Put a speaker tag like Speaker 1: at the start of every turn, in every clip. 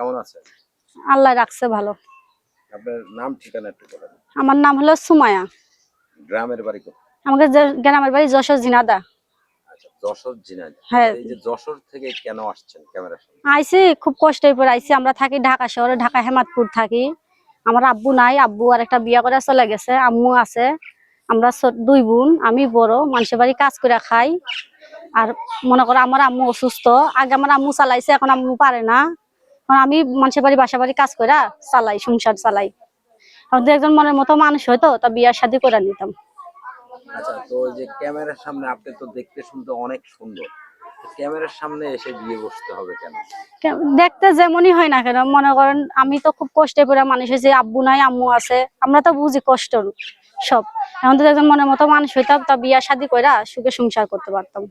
Speaker 1: কেমন আছেন?
Speaker 2: আল্লাহ রাখছে ভালো।
Speaker 1: আপনার নাম ঠিকানা একটু বলেন।
Speaker 2: আমার নাম হলো সুমায়া।
Speaker 1: গ্রামের বাড়ি কোথায়?
Speaker 2: আমাকে গ্রামের বাড়ি যশোর জিনাদা।
Speaker 1: আচ্ছা যশোর
Speaker 2: হ্যাঁ।
Speaker 1: এই যে যশোর থেকে কেন আসছেন ক্যামেরার সামনে?
Speaker 2: আইসি খুব কষ্টের পর আইসি। আমরা থাকি ঢাকা শহরে ঢাকা হেমাদপুর থাকি। আমার আব্বু নাই আব্বু আর একটা বিয়া করে চলে গেছে আম্মু আছে। আমরা দুই বোন আমি বড় মানুষের বাড়ি কাজ করে খাই। আর মনে করো আমার আম্মু অসুস্থ আগে আমার আম্মু চালাইছে এখন আম্মু পারে না। আমি মানুষের বাড়ি বাসা বাড়ি কাজ করে চালাই সংসার চালাই। এখন দু একজন মনের মতো মানুষ হয়তো তা বিয়ার শাদি করে নিতাম।
Speaker 1: আচ্ছা তো যে ক্যামেরার সামনে আপনি তো দেখতে শুনতে অনেক সুন্দর। ক্যামেরার সামনে এসে বিয়ে বসতে হবে কেন?
Speaker 2: দেখতে যেমনই হয় না কেন মনে করেন আমি তো খুব কষ্টে পড়ে মানুষ হয়েছি আব্বু নাই আম্মু আছে আমরা তো বুঝি কষ্ট সব। এখন তো একজন মনের মতো মানুষ হইতাম তা বিয়া শাদি কইরা সুখে সংসার করতে পারতাম।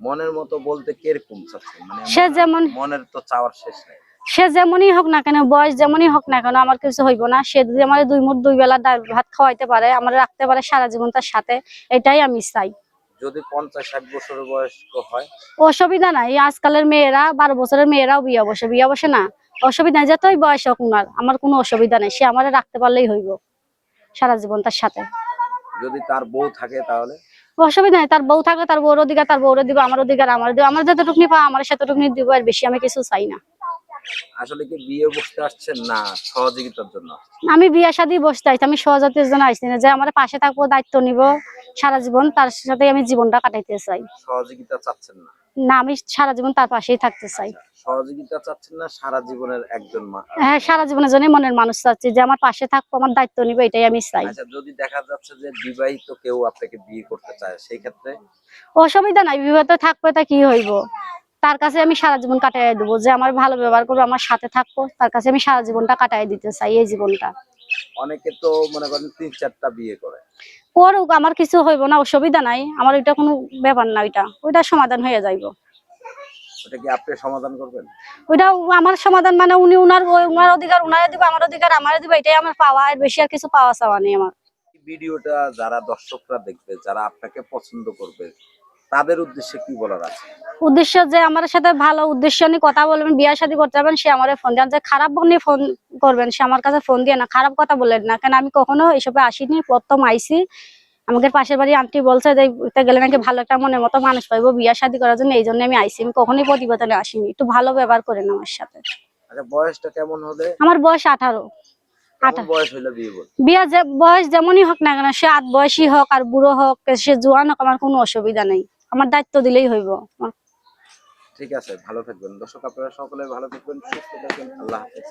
Speaker 1: মনের মতো বলতে কীরকম চাচ্ছেন মানে
Speaker 2: সে যেমন
Speaker 1: মনের তো চাওয়ার শেষ নেই।
Speaker 2: সে যেমনই হোক না কেন বয়স যেমনই হোক না কেন আমার কিছু হইব না। সে যদি আমার দুই মুঠ দুই বেলা ডাল ভাত খাওয়াইতে পারে আমার রাখতে পারে সারা জীবন তার সাথে এটাই আমি চাই।
Speaker 1: যদি পঞ্চাশ ষাট বছরের বয়স্ক হয়?
Speaker 2: অসুবিধা নাই। আজকালের মেয়েরা বারো বছরের মেয়েরাও বিয়ে বসে বিয়ে বসে না। অসুবিধা নাই যতই বয়স হোক উনার আমার কোনো অসুবিধা নেই। সে আমার রাখতে পারলেই হইব সারা জীবন তার সাথে।
Speaker 1: যদি তার বউ থাকে তাহলে?
Speaker 2: অসুবিধা নেই, তার বউ থাকলে তার বউর অধিকার, তার বউর দিব আমার অধিকার, আমার আমার যতটুকুনি পাওয়া, আমার সেতটুকুনি দিব, আর বেশি আমি কিছু চাই না।
Speaker 1: আসলে কি বিয়ে বসতে আসছেন না সহযোগিতার জন্য?
Speaker 2: আমি বিয়া শাদি বসতে আইছি আমি সহজাতির জন্য আইসি না যে আমার পাশে থাকব দায়িত্ব নিব সারা জীবন তার সাথে আমি জীবনটা কাটাইতে চাই।
Speaker 1: সহযোগিতা চাচ্ছেন না?
Speaker 2: না আমি সারা জীবন তার পাশেই থাকতে চাই।
Speaker 1: সহযোগিতা চাচ্ছেন না সারা জীবনের একজন মা
Speaker 2: হ্যাঁ সারা জীবনের জন্য মনের মানুষ চাচ্ছি যে আমার পাশে থাকব আমার দায়িত্ব নিবে এটাই আমি চাই।
Speaker 1: আচ্ছা যদি দেখা যাচ্ছে যে বিবাহিত কেউ আপনাকে বিয়ে করতে চায় সেই ক্ষেত্রে?
Speaker 2: অসুবিধা নাই বিবাহ থাকবে তা কি হইব? তার কাছে আমি সারা জীবন কাটাই দেবো। যে আমার ভালো ব্যবহার করব আমার সাথে থাকব তার কাছে আমি সারা জীবনটা কাটাই দিতে চাই এই জীবনটা।
Speaker 1: অনেকে তো মনে করেন তিন চারটা বিয়ে করে।
Speaker 2: করুক আমার কিছু হইব না অসুবিধা নাই। আমার ওইটা কোনো ব্যাপার না ওইটা। ওইটা সমাধান হয়ে যাইব।
Speaker 1: ওটা কি আপনি সমাধান করবেন?
Speaker 2: ওইটা আমার সমাধান মানে উনি উনার উনার অধিকার উনারে দিব আমার অধিকার আমারে দিব এটাই আমার পাওয়া। বেশি আর কিছু পাওয়া চাওয়া নেই আমার।
Speaker 1: ভিডিওটা যারা দর্শকরা দেখবে যারা আপনাকে পছন্দ করবে তাদের উদ্দেশ্যে কি বলার আছে?
Speaker 2: উদ্দেশ্য যে আমার সাথে ভালো উদ্দেশ্য নিয়ে কথা বলবেন বিয়ে শাদী করতে যাবেন সে আমার ফোন দেন। যে খারাপ নিয়ে ফোন করবেন সে আমার কাছে ফোন দিয়ে না খারাপ কথা বললেন না। কেন আমি কখনো এসবে আসিনি প্রথম আইসি আমাদের পাশের বাড়ি আন্টি বলছে যে গেলে নাকি ভালো একটা মনের মতো মানুষ পাইবো বিয়ে শাদী করার জন্য এই জন্য আমি আইসি আমি কখনোই প্রতিবেদনে আসিনি। একটু ভালো ব্যবহার করেন আমার সাথে।
Speaker 1: আচ্ছা বয়সটা কেমন হলে?
Speaker 2: আমার বয়স আঠারো।
Speaker 1: বিয়ে
Speaker 2: বয়স যেমনই হোক না কেন সে আট বয়সী হোক আর বুড়ো হোক সে জোয়ান হোক আমার কোনো অসুবিধা নেই। আমার দায়িত্ব দিলেই হইব।
Speaker 1: ঠিক আছে, ভালো থাকবেন। দর্শক, আপনারা সকলে ভালো থাকবেন, সুস্থ থাকবেন। আল্লাহ হাফেজ।